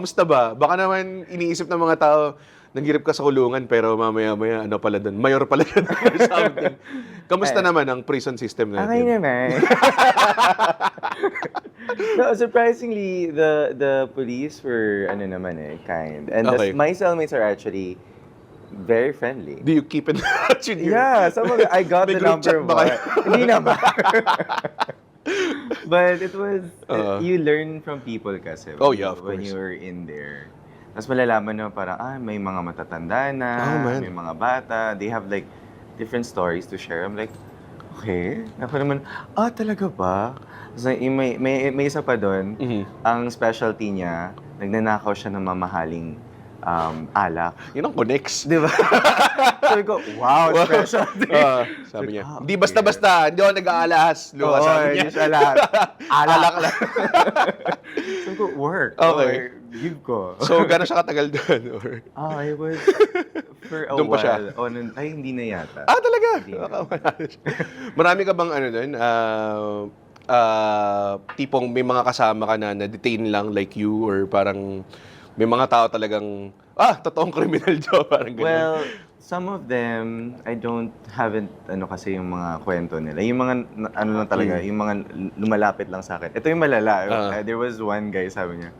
Kamusta ba? Baka naman iniisip ng mga tao, nanggirip ka sa kulungan pero mamaya-maya ano pala doon, mayor pala doon or something. Kamusta Eh. naman ang prison system Okay natin? naman. no, surprisingly, the the police were ano naman eh, kind. And the- Okay. my cellmates are actually very friendly. Do you keep in touch with your... Yeah, some of the, I got the number one. Hindi naman. But it was, Uh. you learn from people kasi. Oh, when yeah, you- of When course. you're in there. Tapos malalaman na parang, ah, may mga matatanda na, Oh, man. may mga bata. They have like different stories to share. I'm like, okay. Ako naman, ah, talaga ba? So, may, may, may isa pa doon, Mhm. ang specialty niya, nagnanakaw siya ng mamahaling um, alak. Yun ang connects. Di ba? Sabi ko, wow, specialty. Ah, sabi niya, Ah, hindi basta-basta, hindi ako nag-aalahas. Luwa, Oo, sabi niya. hindi siya lahat. Alak lang. Sabi ko, work. Okay. Or, give ko. so, gano'n siya katagal doon? Or... Ah, I was for a Doon pa siya? while. Oh, nun- ay, hindi na yata. Ah, talaga? Hindi na. Marami ka bang ano doon? ah, ah, tipong may mga kasama ka na na-detain lang like you or parang may mga tao talagang, ah, totoong criminal Joe, parang ganun. Well, some of them, I don't haven't ano kasi yung mga kwento nila. Yung mga na- ano lang talaga, yung mga lumalapit lang sa akin. Ito yung malala. Hmm. Ah. Uh, there was one guy, sabi niya,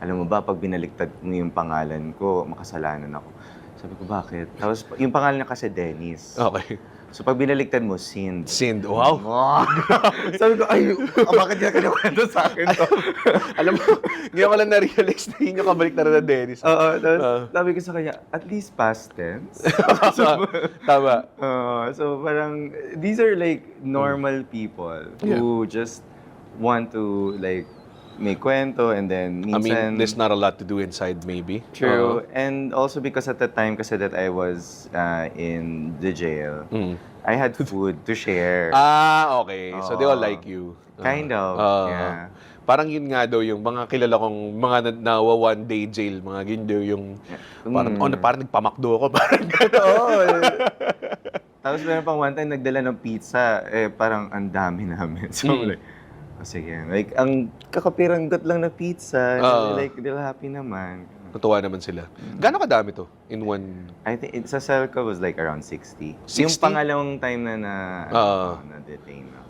alam mo ba, pag binaliktad mo yung pangalan ko, makasalanan ako. Sabi ko, bakit? Tapos, yung pangalan niya kasi Dennis. okay. So, pag binaliktad mo, Sind. Sind, wow. Wow! Sabi ko, ay, ah, bakit niya kinakwento sa akin to? Alam mo, ngayon ko lang na-realize na yung kabalik na na Dennis. Oo, tapos Ah. sabi ko sa kanya, at least past tense. Tama. Tama. Oo, so parang, these are like normal people Yeah. who just want to like may kwento and then I minsan... mean, there's not a lot to do inside maybe. True. Oo. And also because at the time kasi that I was uh, in the jail, Mm. I had food to share. Ah, okay. So they all like you. kind of, Ah. yeah. Parang yun nga daw yung mga kilala kong mga na, nawa one day jail, mga yun daw yung parang, Mm. oh, na- parang nagpamakdo ako, parang gano'n. Oo. Tapos meron pang one time nagdala ng pizza, eh parang ang dami namin. So Mm. like, oh, sige. Like, ang kakapiranggot lang na pizza. Oo. like, they're happy naman. Natuwa naman sila. Gano'ng kadami to in one... I think it, sa cell ko was like around 60. 60? Yung pangalawang time na na, ano, na detain na.